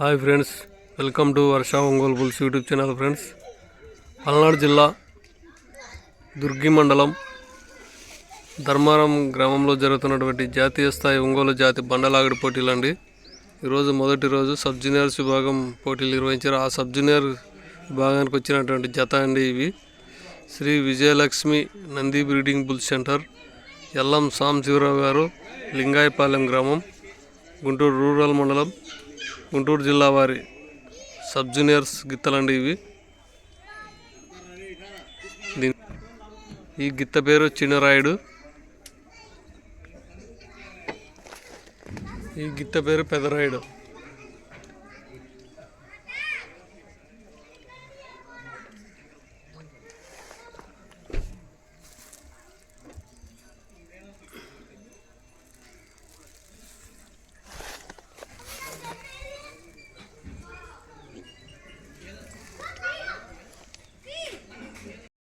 Hi friends welcome to Varsha Ongole bulls YouTube channel friends. Palnadu జిల్లా దుర్గి మండలం ధర్మారం గ్రామంలో జరుగుతున్నటువంటి జాతీయ స్థాయి ఒంగోలు జాతి బండలాగడి పోటీలు అండి. ఈరోజు మొదటి రోజు సబ్ జూనియర్స్ విభాగం పోటీలు నిర్వహించారు. ఆ సబ్ జూనియర్ విభాగానికి వచ్చినటువంటి జత అండి ఇవి. Shri Vijayalakshmi Nandi breeding bull centre Ellam Samsivarao గారు లింగాయపాలెం గ్రామం గుంటూరు రూరల్ మండలం గుంటూరు జిల్లా వారి సబ్ జూనియర్స్ గిత్తలండి ఇవి. ఈ గిత్త పేరు చిన్నరాయుడు. ఈ గిత్త పేరు పెదరాయుడు.